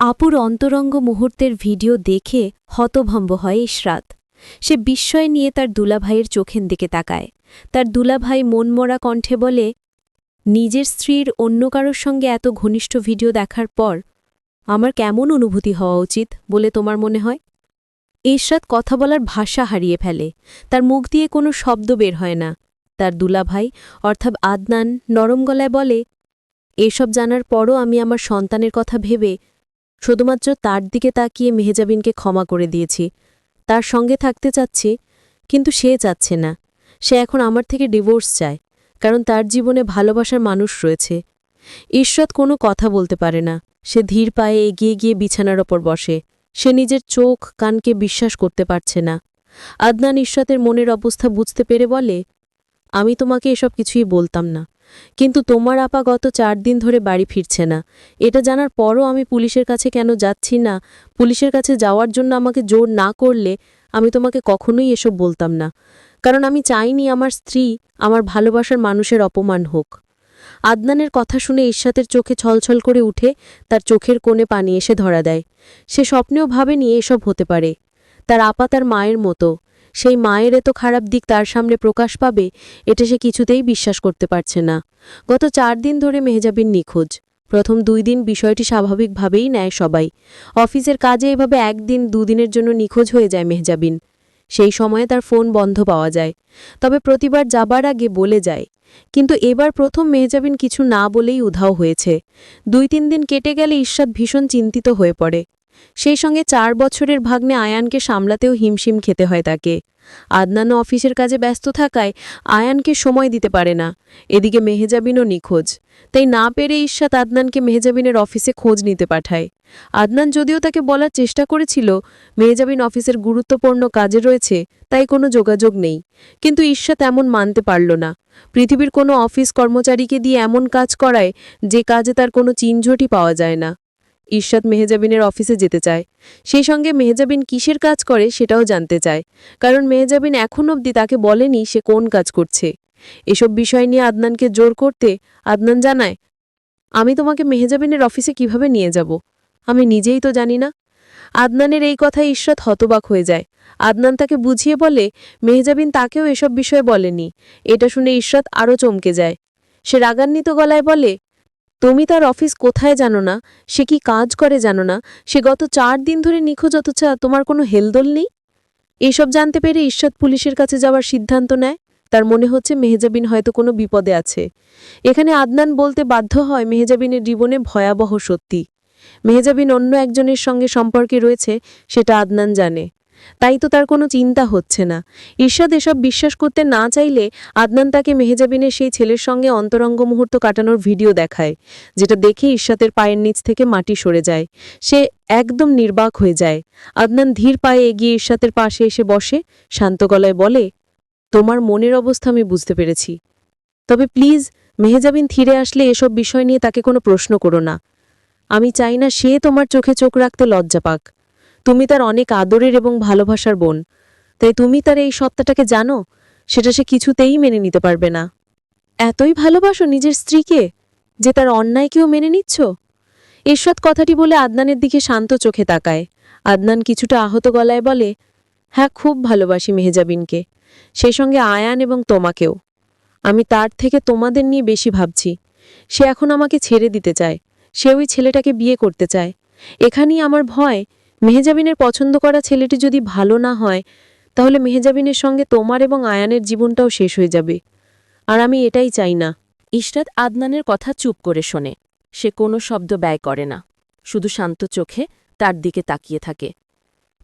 আপুর অন্তরঙ্গ মুহূর্তের ভিডিও দেখে হতভম্ব হয় ইশরাত। সে বিস্ময় নিয়ে তার দুলাভাইয়ের চোখের দিকে তাকায়। তার দুলাভাই মনমরা কণ্ঠে বলে, নিজের স্ত্রীর অন্য কারোর সঙ্গে এত ঘনিষ্ঠ ভিডিও দেখার পর আমার কেমন অনুভূতি হওয়া উচিত? বলে তোমার মনে হয়? ইশরাত কথা বলার ভাষা হারিয়ে ফেলে। তার মুখ দিয়ে কোনো শব্দ বের হয় না। তার দুলাভাই, অর্থাৎ আদনান, নরম গলায় বলে, এসব জানার পরও আমি আমার সন্তানের কথা ভেবে শুধুমাত্র তার দিকে তাকিয়ে মেহেজাবিনকে ক্ষমা করে দিয়েছি। তার সঙ্গে থাকতে চাচ্ছি, কিন্তু সে চাচ্ছে না। সে এখন আমার থেকে ডিভোর্স চায়, কারণ তার জীবনে ভালোবাসার মানুষ রয়েছে। ঈশ্বর কোনো কথা বলতে পারে না। সে ধীর পায়ে এগিয়ে গিয়ে বিছানার ওপর বসে। সে নিজের চোখ, কানকে বিশ্বাস করতে পারছে না। আদনান ঈশ্বরের মনের অবস্থা বুঝতে পেরে বলে, আমি তোমাকে এসব কিছুই বলতাম না। কিন্তু তোমার আপা গত চার দিন ধরে বাড়ি ফিরছে না। এটা জানার পরও আমি পুলিশের কাছে কেন যাচ্ছি না? পুলিশের কাছে যাওয়ার জন্য আমাকে জোর না করলে আমি তোমাকে কখনোই এসব বলতাম না। কারণ আমি চাইনি আমার স্ত্রী আমার ভালোবাসার মানুষের অপমান হোক। আদনানের কথা শুনে ইশাতের চোখে ছলছল করে উঠে তার চোখের কোণে পানি এসে ধরা দেয়। সে স্বপ্নেও ভাবেনি এসব হতে পারে। তার আপা তার মায়ের মতো। সেই মায়ের এত খারাপ দিক তার সামনে প্রকাশ পাবে, এটা সে কিছুতেই বিশ্বাস করতে পারছে না। গত চার দিন ধরে মেহজাবিন নিখোঁজ। প্রথম দুই দিন বিষয়টি স্বাভাবিকভাবেই নেয় সবাই। অফিসের কাজে এভাবে একদিন দুদিনের জন্য নিখোঁজ হয়ে যায় মেহজাবিন। সেই সময়ে তার ফোন বন্ধ পাওয়া যায়। তবে প্রতিবার যাবার আগে বলে যায়। কিন্তু এবার প্রথম মেহজাবিন কিছু না বলেই উধাও হয়েছে। দুই তিন দিন কেটে গেলে ঈর্ষাদ ভীষণ চিন্তিত হয়ে পড়ে। সেই সঙ্গে চার বছরের ভাগ্নে আয়ানকে সামলাতেও হিমশিম খেতে হয় তাকে। আদনানও অফিসের কাজে ব্যস্ত থাকায় আয়ানকে সময় দিতে পারে না। এদিকে মেহেজাবিনও নিখোঁজ। তাই না পেরে ঈর্ষাদ আদনানকে মেহেজাবিনের অফিসে খোঁজ নিতে পাঠায়। আদনান যদিও তাকে বলার চেষ্টা করেছিল, মেহেজাবিন অফিসের গুরুত্বপূর্ণ কাজে রয়েছে, তাই কোনো যোগাযোগ নেই। কিন্তু ঈর্ষা তেমন মানতে পারল না। পৃথিবীর কোনো অফিস কর্মচারীকে দিয়ে এমন কাজ করায় যে কাজে তার কোনো চিনঝটি পাওয়া যায় না। ঈর্ষাদ মেহেজাবিনের অফিসে যেতে চায়। সেই সঙ্গে মেহেজাবিন কিসের কাজ করে সেটাও জানতে চায়। কারণ মেহেজাবিন এখন অবধি তাকে বলেনি সে কোন কাজ করছে। এসব বিষয় নিয়ে আদনানকে জোর করতে আদনান জানায়, আমি তোমাকে মেহেজাবিনের অফিসে কীভাবে নিয়ে যাব? আমি নিজেই তো জানি না। আদনানের এই কথায় ঈশ্বর হতবাক হয়ে যায়। আদনান তাকে বুঝিয়ে বলে, মেহজাবিন তাকেও এসব বিষয়ে বলেনি। এটা শুনে ঈশ্বর আরও চমকে যায়। সে রাগান্বিত গলায় বলে তুমি তার অফিস কোথায় জানো না? সে কি কাজ করে জানো না? সে গত চার দিন ধরে নিখোঁজ, অথচ তোমার কোনো হেলদোল নেই? এসব জানতে পেরে ঈশ্বর পুলিশের কাছে যাওয়ার সিদ্ধান্ত নেয়। তার মনে হচ্ছে মেহেজাবিন হয়তো কোনো বিপদে আছে। এখানে আদনান বলতে বাধ্য হয় মেহেজাবিনের জীবনে ভয়াবহ সত্যি। মেহেজাবিন অন্য একজনের সঙ্গে সম্পর্কে রয়েছে, সেটা আদনান জানে। তাই তো তার কোনো চিন্তা হচ্ছে না। ঈর্ষাদ এসব বিশ্বাস করতে না চাইলে আদনান তাকে মেহেজাবিনের সেই ছেলের সঙ্গে অন্তরঙ্গ মুহূর্ত কাটানোর ভিডিও দেখায়, যেটা দেখে ঈর্ষাদের পায়ের নিচ থেকে মাটি সরে যায়। সে একদম নির্বাক হয়ে যায়। আদনান ধীর পায়ে এগিয়ে ঈর্ষাদের পাশে এসে বসে, শান্ত গলায় বলে, তোমার মনের অবস্থা আমি বুঝতে পেরেছি। তবে প্লিজ, মেহেজাবিন থিরে আসলে এসব বিষয় নিয়ে তাকে কোনো প্রশ্ন করো না। আমি চাই না সে তোমার চোখে চোখ রাখতে লজ্জা পাক। তুমি তার অনেক আদরের এবং ভালোবাসার বোন। তাই তুমি তার এই সত্তাটাকে জানো, সেটা সে কিছুতেই মেনে নিতে পারবে না। এতই ভালোবাসো নিজের স্ত্রীকে যে তার অন্যায়কেও মেনে নিচ্ছ? এরশাদ কথাটি বলে আদনানের দিকে শান্ত চোখে তাকায়। আদনান কিছুটা আহত গলায় বলে হ্যাঁ খুব ভালোবাসি মেহেজাবিনকে, সেই সঙ্গে আয়ান এবং তোমাকেও। আমি তার থেকে তোমাদের নিয়ে বেশি ভাবছি। সে এখন আমাকে ছেড়ে দিতে চায়। সে ওই ছেলেটাকে বিয়ে করতে চায়। এখানেই আমার ভয় মেহেজাবিনের পছন্দ করা ছেলেটি যদি ভালো না হয়, তাহলে মেহেজাবিনের সঙ্গে তোমার এবং আয়ানের জীবনটাও শেষ হয়ে যাবে। আর আমি এটাই চাই না। ইশরাত আদনানের কথা চুপ করে শোনে। সে কোনো শব্দ ব্যয় করে না। শুধু শান্ত চোখে তার দিকে তাকিয়ে থাকে।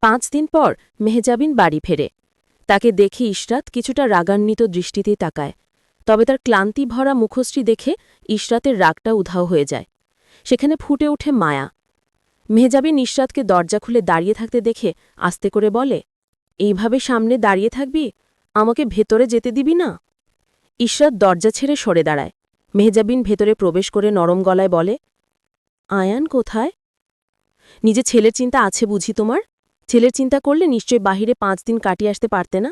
পাঁচ দিন পর মেহজাবিন বাড়ি ফেরে। তাকে দেখে ইশরাত কিছুটা রাগান্বিত দৃষ্টিতেই তাকায়। তবে তার ক্লান্তি ভরা মুখশ্রী দেখে ইশরাতের রাগটা উধাও হয়ে যায়। সেখানে ফুটে ওঠে মায়া। মেহজাবিন ইশরাতকে দরজা খুলে দাঁড়িয়ে থাকতে দেখে আস্তে করে বলে, এইভাবে সামনে দাঁড়িয়ে থাকবি? আমাকে ভেতরে যেতে দিবি না? ইশরাত দরজা ছেড়ে সরে দাঁড়ায়। মেহজাবিন ভেতরে প্রবেশ করে নরম গলায় বলে, আয়ান কোথায়? নিজে ছেলের চিন্তা আছে বুঝি তোমার? ছেলের চিন্তা করলে নিশ্চয় বাহিরে পাঁচ দিন কাটিয়ে আসতে পারতে না?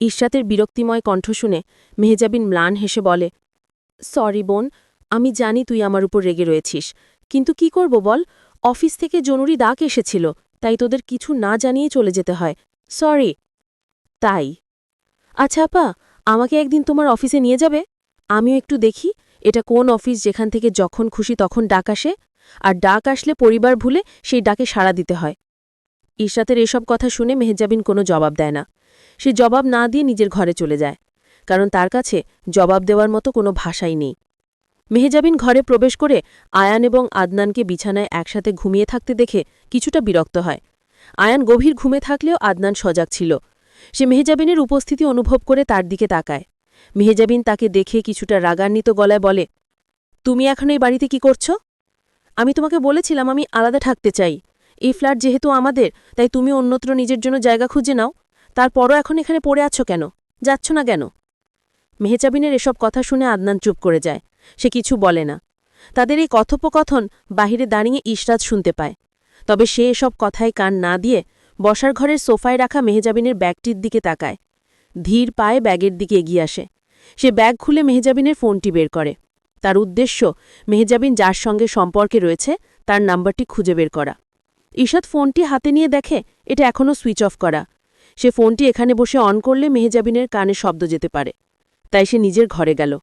ঈর্ষাতের বিরক্তিময় কণ্ঠ শুনে মেহজাবিন ম্লান হেসে বলে, সরি বোন, আমি জানি তুই আমার উপর রেগে রয়েছিস, কিন্তু কি করব বল? অফিস থেকে জরুরি ডাক এসেছিল, তাই তোদের কিছু না জানিয়ে চলে যেতে হয়। সরি। তাই। আচ্ছা আপা, আমাকে একদিন তোমার অফিসে নিয়ে যাবে? আমিও একটু দেখি, এটা কোন অফিস যেখান থেকে যখন খুশি তখন ডাক আসে, আর ডাক আসলে পরিবার ভুলে সেই ডাকে সাড়া দিতে হয়। ইশরাতের এসব কথা শুনে মেহেজাবিন কোনো জবাব দেয় না। সে জবাব না দিয়ে নিজের ঘরে চলে যায়, কারণ তার কাছে জবাব দেওয়ার মতো কোনো ভাষাই নেই। মেহেজাবিন ঘরে প্রবেশ করে আয়ান এবং আদনানকে বিছানায় একসাথে ঘুমিয়ে থাকতে দেখে কিছুটা বিরক্ত হয়। আয়ান গভীর ঘুমে থাকলেও আদনান সজাগ ছিল। সে মেহেজাবিনের উপস্থিতি অনুভব করে তার দিকে তাকায়। মেহেজাবিন তাকে দেখে কিছুটা রাগান্বিত গলায় বলে, তুমি এখন এই বাড়িতে কি করছ? আমি তোমাকে বলেছিলাম আমি আলাদা থাকতে চাই। এই ফ্ল্যাট যেহেতু আমাদের, তাই তুমি অন্যত্র নিজের জন্য জায়গা খুঁজে নাও। তারপরও এখন এখানে পড়ে আছো কেন? যাচ্ছ না কেন? মেহেজাবিনের এসব কথা শুনে আদনান চুপ করে যায়। সে কিছু বলে না। তাদের এই কথোপকথন বাহিরে দাঁড়িয়ে ইশরাত শুনতে পায়। তবে সে এসব কথায় কান না দিয়ে বসার ঘরের সোফায় রাখা মেহেজাবিনের ব্যাগটির দিকে তাকায়। ধীর পায়ে ব্যাগের দিকে এগিয়ে আসে। সে ব্যাগ খুলে মেহেজাবিনের ফোনটি বের করে। তার উদ্দেশ্য, মেহেজাবিন যার সঙ্গে সম্পর্কে রয়েছে, তার নাম্বারটি খুঁজে বের করা। ঈশাদ ফোনটি হাতে নিয়ে দেখে, এটা এখনও সুইচ অফ করা। সে ফোনটি এখানে বসে অন করলে মেহেজাবিনের কানে শব্দ যেতে পারে। তাই সে নিজের ঘরে গেল।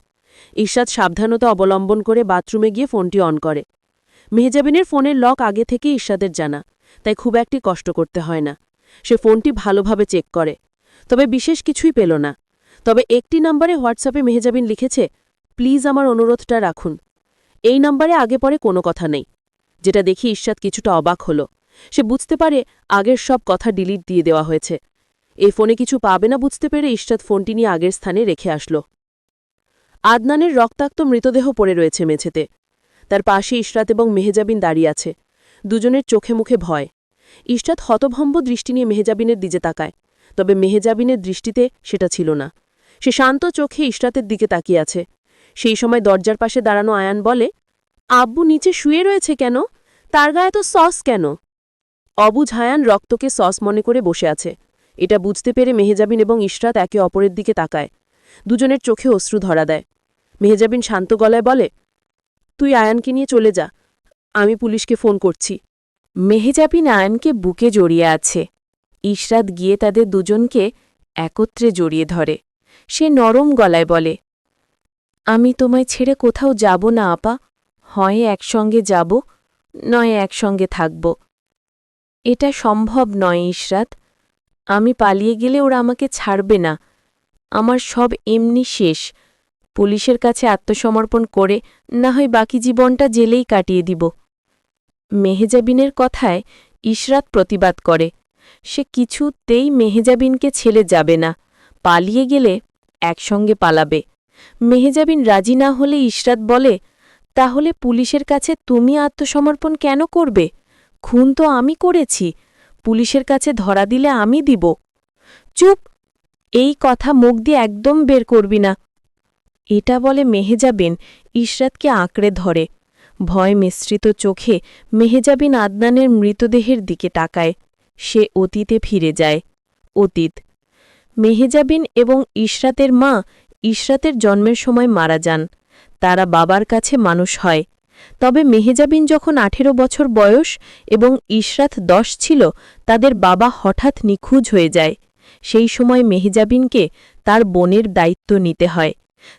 ঈশাদ সাবধানতা অবলম্বন করে বাথরুমে গিয়ে ফোনটি অন করে। মেহজাবিনের ফোনের লক আগে থেকেই ঈশাদের জানা, তাই খুব একটি কষ্ট করতে হয় না। সে ফোনটি ভালোভাবে চেক করে। তবে বিশেষ কিছুই পেল না। তবে একটি নাম্বারে হোয়াটসঅ্যাপে মেহজাবিন লিখেছে, প্লিজ আমার অনুরোধটা রাখুন। এই নাম্বারে আগে পরে কোনো কথা নেই। যেটা দেখি ঈশাদ কিছুটা অবাক হল। সে বুঝতে পারে আগের সব কথা ডিলিট দিয়ে দেওয়া হয়েছে। এই ফোনে কিছু পাবে না বুঝতে পেরে ঈশাদ ফোনটি নিয়ে আগের স্থানে রেখে আসল। আদনানের রক্তাক্ত মৃতদেহ পড়ে রয়েছে মেঝেতে। তার পাশে ইশরাত এবং মেহেজাবিন দাঁড়িয়ে আছে। দুজনের চোখে মুখে ভয়। ইশরাত হতভম্ব দৃষ্টি নিয়ে মেহেজাবিনের দিকে তাকায়। তবে মেহেজাবিনের দৃষ্টিতে সেটা ছিল না। সে শান্ত চোখে ইশরাতের দিকে তাকিয়ে আছে। সেই সময় দরজার পাশে দাঁড়ানো আয়ান বলে, আব্বু নিচে শুয়ে রয়েছে কেন? তার গায়ে তো সস কেন? অবুঝ হায়ান রক্তকে সস মনে করে বসে আছে। এটা বুঝতে পেরে মেহেজাবিন এবং ইশরাত একে অপরের দিকে তাকায়। দুজনের চোখে অশ্রু ধরা দেয়। মেহেজাবিন শান্ত গলায় বলে, তুই আয়ানকে নিয়ে চলে যা, আমি পুলিশকে ফোন করছি। মেহেজাবিন আয়নকে বুকে জড়িয়ে আছে। ইশরাত গিয়ে তাদের দুজনকে একত্রে জড়িয়ে ধরে। সে নরম গলায় বলে, আমি তোমায় ছেড়ে কোথাও যাব না, আপা। হয় একসঙ্গে যাব, নয় একসঙ্গে থাকব। এটা সম্ভব নয়, ইশরাত। আমি পালিয়ে গেলে ওরা আমাকে ছাড়বে না। আমার সব এমনি শেষ। পুলিশের কাছে আত্মসমর্পণ করে না হয় বাকি জীবনটা জেলেই কাটিয়ে দিব। মেহেজাবিনের কথায় ইশরাত প্রতিবাদ করে। সে কিছুতেই মেহেজাবিনকে ছেলে যাবে না। পালিয়ে গেলে একসঙ্গে পালাবে। মেহেজাবিন রাজি না হলে ইশরাত বলে, তাহলে পুলিশের কাছে তুমি আত্মসমর্পণ কেন করবে? খুন তো আমি করেছি। পুলিশের কাছে ধরা দিলে আমি দিব। চুপ! এই কথা মুখ দিয়ে একদম বের করবি না। এটা বলে মেহেজাবিন ইশরাতকে আঁকড়ে ধরে। ভয় মিশ্রিত চোখে মেহেজাবিন আদনানের মৃতদেহের দিকে তাকায়। সে অতীতে ফিরে যায়। অতীত। মেহেজাবিন এবং ইশরাতের মা ইশরাতের জন্মের সময় মারা যান। তারা বাবার কাছে মানুষ হয়। তবে মেহেজাবিন যখন আঠেরো বছর বয়স এবং ইশরাত দশ ছিল, তাদের বাবা হঠাৎ নিখোঁজ হয়ে যায়। সেই সময় মেহজাবিনকে তার বোনের দায়িত্ব নিতে হয়।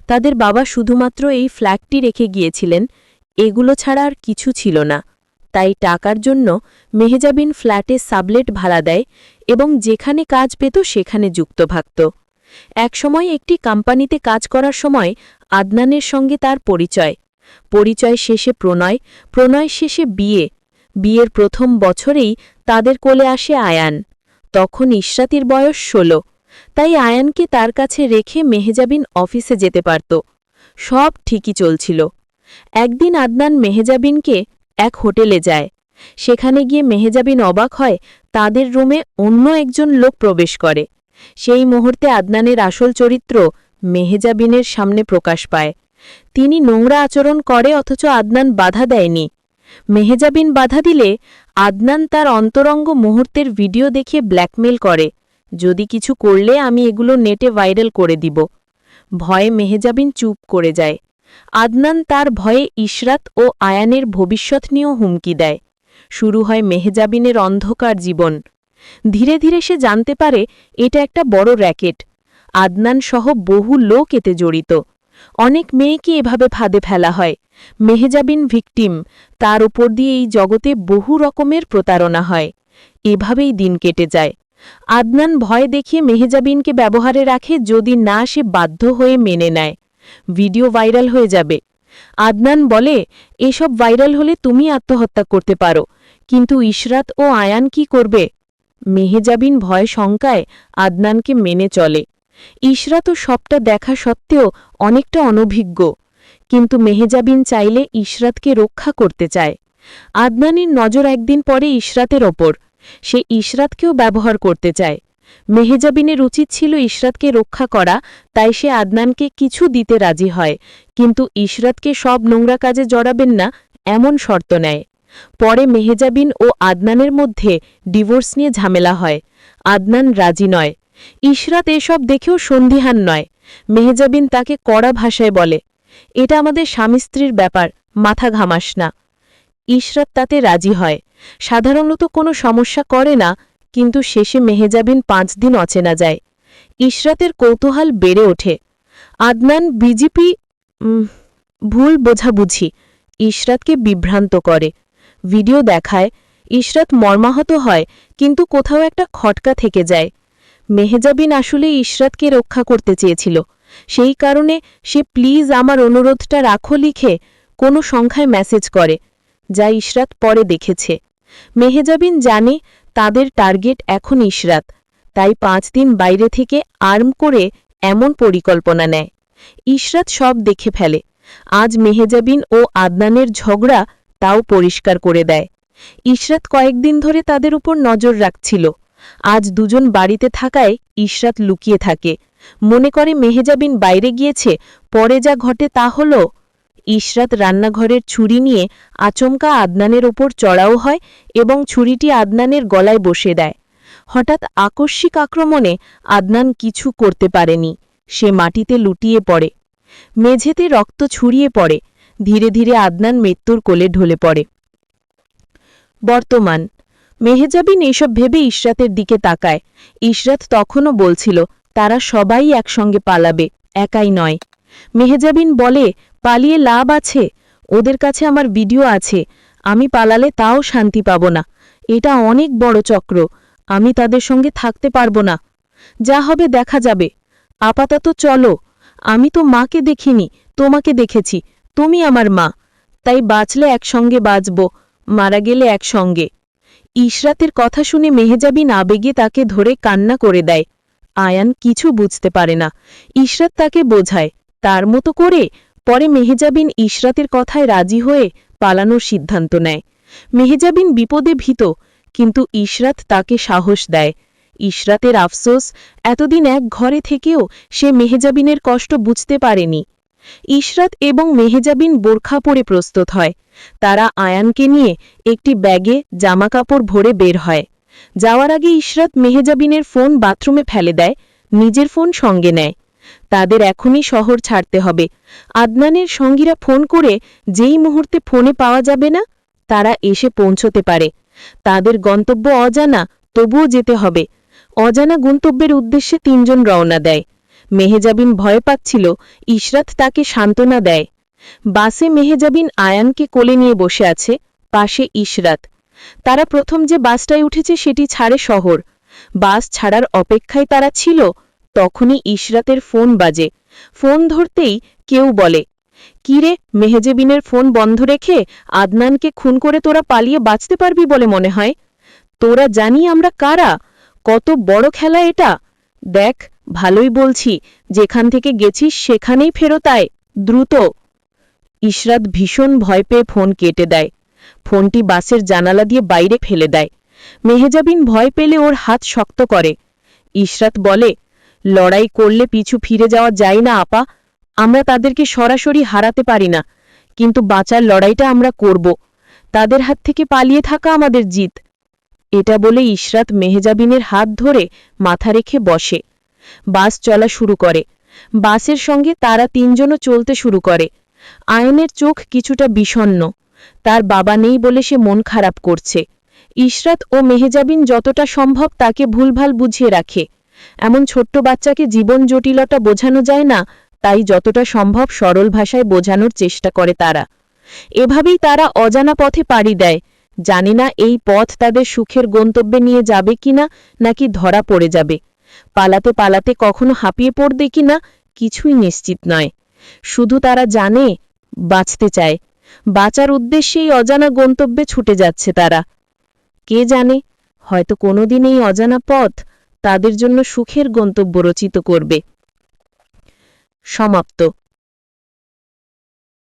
তাদের বাবা শুধুমাত্র এই ফ্ল্যাগটি রেখে গিয়েছিলেন, এগুলো ছাড়া আর কিছু ছিল না। তাই টাকার জন্য মেহজাবিন ফ্ল্যাটে সাবলেট ভাড়া দেয় এবং যেখানে কাজ পেত সেখানে যুক্ত ভাগত একসময় একটি কোম্পানিতে কাজ করার সময় আদনানের সঙ্গে তার পরিচয়। পরিচয় শেষে প্রণয় প্রণয় শেষে বিয়ে। বিয়ের প্রথম বছরেই তাদের কোলে আসে আয়ান। তখন ইশরাতির বয়স ষোলো। তাই আয়ানকে তার কাছে রেখে মেহেজাবিন অফিসে যেতে পারত। সব ঠিকই চলছিল। একদিন আদনান মেহেজাবিনকে এক হোটেলে যায়। সেখানে গিয়ে মেহেজাবিন অবাক হয়, তাদের রুমে অন্য একজন লোক প্রবেশ করে। সেই মুহূর্তে আদনানের আসল চরিত্র মেহেজাবিনের সামনে প্রকাশ পায়। তিনি নোংরা আচরণ করে, অথচ আদনান বাধা দেয়নি। মেহেজাবিন বাধা দিলে আদনান তার অন্তরঙ্গ মুহূর্তের ভিডিও দেখে ব্ল্যাকমেল করে, যদি কিছু করলে আমি এগুলো নেটে ভাইরাল করে দিব ভয়ে মেহেজাবিন চুপ করে যায়। আদনান তার ভয়ে ইশরাত ও আয়ানের ভবিষ্যৎ নিয়েও হুমকি দেয়। শুরু হয় মেহেজাবিনের অন্ধকার জীবন। ধীরে ধীরে সে জানতে পারে এটা একটা বড় র্যাকেট। আদনান সহ বহু লোক এতে জড়িত। অনেক মেয়েকে এভাবে ফাঁদে ফেলা হয়। মেহজাবিন ভিকটিম, তার উপর দিয়ে এই জগতে বহু রকমের প্রতারণা হয়। এভাবেই দিন কেটে যায়। আদনান ভয় দেখিয়ে মেহেজাবিনকে ব্যবহারে রাখে যদি না সে বাধ্য হয়ে মেনে নেয়। ভিডিও ভাইরাল হয়ে যাবে। আদনান বলে, এসব ভাইরাল হলে তুমি আত্মহত্যা করতে পারো, কিন্তু ইশরাত ও আয়ান কি করবে? মেহেজাবিন ভয় শঙ্কায় আদনানকে মেনে চলে। ইশরাত ও সবটা দেখা সত্ত্বেও অনেকটা অনভিজ্ঞ। কিন্তু মেহেজাবিন চাইলে ইশরাতকে রক্ষা করতে চায়। আদনানের নজর একদিন পরে ইশরাতের ওপর। সে ইশরাতকেও ব্যবহার করতে চায়। মেহেজাবিনের উচিত ছিল ইশরাতকে রক্ষা করা, তাই সে আদনানকে কিছু দিতে রাজি হয়। কিন্তু ইশরাতকে সব নোংরা কাজে জড়াবেন না, এমন শর্ত নেয়। পরে মেহেজাবিন ও আদনানের মধ্যে ডিভোর্স নিয়ে ঝামেলা হয়। আদনান রাজি নয়। ইশরাত এসব দেখেও সন্দিহান নয়। মেহেজাবিন তাকে কড়া ভাষায় বলে এটা আমাদের স্বামী স্ত্রীর ব্যাপার, মাথা ঘামাস না। ইশরাত তাতে রাজি হয়। সাধারণত কোনো সমস্যা করে না, কিন্তু শেষে মেহেজাবিন পাঁচ দিন অচেনা যায়। ইশরাতের কৌতূহল বেড়ে ওঠে। আদনান বিজেপি ভুল বোঝাবুঝি। ইশরাতকে বিভ্রান্ত করে। ভিডিও দেখায়, ইশরাত মর্মাহত হয়, কিন্তু কোথাও একটা খটকা থেকে যায়। মেহেজাবিন আসলে ইশরাতকে রক্ষা করতে চেয়েছিল। সেই কারণে সে প্লিজ আমার অনুরোধটা রাখো লিখে কোনো সংখ্যায় মেসেজ করে, যা ইশরাত পরে দেখেছে। মেহেজাবিন জানে তাদের টার্গেট এখন ইশরাত, তাই পাঁচ দিন বাইরে থেকে আর্ম করে এমন পরিকল্পনা নেয়। ইশরাত সব দেখে ফেলে। আজ মেহেজাবিন ও আদনানের ঝগড়া তাও পরিষ্কার করে দেয়। ইশরাত কয়েকদিন ধরে তাদের উপর নজর রাখছিল। আজ দুজন বাড়িতে থাকায় ইশরাত লুকিয়ে থাকে। মনে করে মেহেজাবিন বাইরে গিয়েছে, পরে যা ঘটে তা হল, ইশরাত রান্নাঘরের ছুরি নিয়ে আচমকা আদনানের ওপর চড়াও হয় এবং ছুরিটি আদনানের গলায় বসে দেয়। হঠাৎ আকস্মিক আক্রমণে আদনান কিছু করতে পারেনি, সে মাটিতে লুটিয়ে পড়ে। মেঝেতে রক্ত ছড়িয়ে পড়ে, ধীরে ধীরে আদনান মৃত্যুর কোলে ঢলে পড়ে। বর্তমান, মেহেজাবিন এসব ভেবে ইশরাতের দিকে তাকায়। ইশরাত তখনও বলছিল তারা সবাই একসঙ্গে পালাবে, একাই নয়। মেহেজাবিন বলে, পালিয়ে লাভ আছে, ওদের কাছে আমার ভিডিও আছে, আমি পালালে তাও শান্তি পাব না। এটা অনেক বড় চক্র, আমি তাদের সঙ্গে থাকতে পারব না। যা হবে দেখা যাবে। আপাতত চলো, আমি তো মাকে দেখিনি, তোমাকে দেখেছি, তুমি আমার মা। তাই বাঁচলে একসঙ্গে বাঁচব, মারা গেলে একসঙ্গে। ইশরাতের কথা শুনে মেহেজাবিন আবেগে তাকে ধরে কান্না করে দেয়। আয়ান কিছু বুঝতে পারে না। ইশরাত তাকে বোঝায়, তার মতো করে? পরে মেহেজাবিন ইশরাতের কথায় রাজি হয়ে পালানোর সিদ্ধান্ত নেয়। মেহেজাবিন বিপদে ভীত, কিন্তু ইশরাত তাকে সাহস দেয়। ইশরাতের আফসোস, এতদিন এক ঘরে থেকেও সে মেহেজাবিনের কষ্ট বুঝতে পারেনি। ইশরাত এবং মেহেজাবিন বোরখা পরে প্রস্তুত হয়। তারা আয়ানকে নিয়ে একটি ব্যাগে জামাকাপড় ভরে বের হয়। যাওয়ার আগে ইশরাত মেহেজাবিনের ফোন বাথরুমে ফেলে দেয়, নিজের ফোন সঙ্গে নেয়। তাদের এখনই শহর ছাড়তে হবে। আদনানের সঙ্গীরা ফোন করে যেই মুহূর্তে ফোনে পাওয়া যাবে না, তারা এসে পৌঁছতে পারে। তাদের গন্তব্য অজানা, তবুও যেতে হবে। অজানা গন্তব্যের উদ্দেশ্যে তিনজন রওনা দেয়। মেহেজাবিন ভয় পাচ্ছিল, ইশরাত তাকে সান্ত্বনা দেয়। বাসে মেহেজাবিন আয়ানকে কোলে নিয়ে বসে আছে, পাশে ইশরাত। তারা প্রথম যে বাসটায় উঠেছে সেটি ছাড়ে শহর। বাস ছাড়ার অপেক্ষায় তারা ছিল, তখনই ইশরাতের ফোন বাজে। ফোন ধরতেই কেউ বলে কিরে মেহেজেবিনের ফোন বন্ধ রেখে আদনানকে খুন করে তোরা পালিয়ে বাঁচতে পারবি বলে মনে হয়? তোরা জানি আমরা কারা, কত বড় খেলা এটা। দেখ, ভালোই বলছি, যেখান থেকে গেছিস সেখানেই ফেরত আয়, দ্রুত। ইশরাত ভীষণ ভয় পেয়ে ফোন কেটে দেয়। ফোনটি বাসের জানালা দিয়ে বাইরে ফেলে দেয়। মেহেজাবিন ভয় পেলে ওর হাত শক্ত করে। ইশরাত বলে, লড়াই করলে পিছু ফিরে যাওয়া যায় না, আপা। আমরা তাদেরকে সরাসরি হারাতে পারি না। কিন্তু বাঁচার লড়াইটা আমরা করব। তাদের হাত থেকে পালিয়ে থাকা আমাদের জিত। এটা বলে ইশরাত মেহেজাবিনের হাত ধরে মাথা রেখে বসে। বাস চলা শুরু করে। বাসের সঙ্গে তারা তিনজনও চলতে শুরু করে। আয়নের চোখ কিছুটা বিষণ্ন তার বাবা নেই বলে সে মন খারাপ করছে। ইশরাত ও মেহেজাবিন যতটা সম্ভব তাকে ভুলভাল বুঝিয়ে রাখে। এমন ছোট্ট বাচ্চাকে জীবন জটিলতা বোঝানো যায় না, তাই যতটা সম্ভব সরল ভাষায় বোঝানোর চেষ্টা করে তারা। এভাবেই তারা অজানা পথে পাড়ি দেয়। জানে না এই পথ তাদের সুখের গন্তব্যে নিয়ে যাবে কিনা, নাকি ধরা পড়ে যাবে। পালাতে পালাতে কখনো হাঁপিয়ে পড়বে কিনা, কিছুই নিশ্চিত নয়। শুধু তারা জানে, বাঁচতে চায়। বাঁচার উদ্দেশ্যেই অজানা গন্তব্যে ছুটে যাচ্ছে তারা। কে জানে, হয়তো কোনোদিন এই অজানা পথ তাদের জন্য সুখের গন্তব্য রচিত করবে। সমাপ্ত।